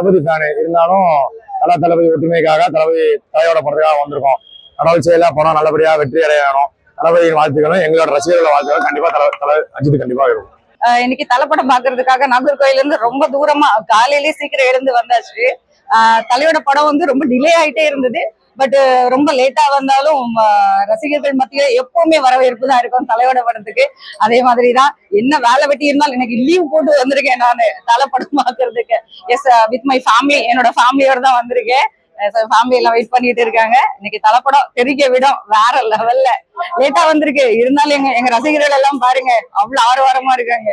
தளபதி fan. இருந்தாலும் நல்லா தளபதி ஒற்றுமைக்காக தளபதி தலையோட படத்துக்காக வந்திருக்கோம். கடவுள் செயலா படம் நல்லபடியா வெற்றி அடையணும். தளபதியின் வாழ்த்துக்களும் எங்களோட ரசிகர்களோட வாழ்த்துக்களும் கண்டிப்பா தலை தலை அஜித் கண்டிப்பா இருக்கும் இன்னைக்கு தலைப்படம் பாக்குறதுக்காக நாகர்கோயில இருந்து ரொம்ப தூரமா காலையிலேயே சீக்கிரம் எழுந்து வந்தாச்சு. தலையோட படம் வந்து ரொம்ப டிலே ஆயிட்டே இருந்தது. பட் uh, ரொம்ப லேட்டா வந்தாலும் ரசிகர்கள் மத்தியில எப்பவுமே வரவேற்பு தான் இருக்கும் தலையோட படத்துக்கு. அதே மாதிரி தான் என்ன வேலை வெட்டி இருந்தாலும் எனக்கு லீவ் போட்டு வந்திருக்கேன் நான் தலை படம் பாக்குறதுக்கு எஸ் வித் மை ஃபேமிலி என்னோட ஃபேமிலியோட தான் வந்திருக்கேன். ஃபேமிலி uh, எல்லாம் வெயிட் பண்ணிட்டு இருக்காங்க. இன்னைக்கு தலைப்படம் தெரிக்க விடும் வேற லெவல்ல லேட்டா வந்திருக்கு. இருந்தாலும் எங்க எங்க ரசிகர்கள் எல்லாம் பாருங்க அவ்வளவு ஆர்வாரமா இருக்காங்க.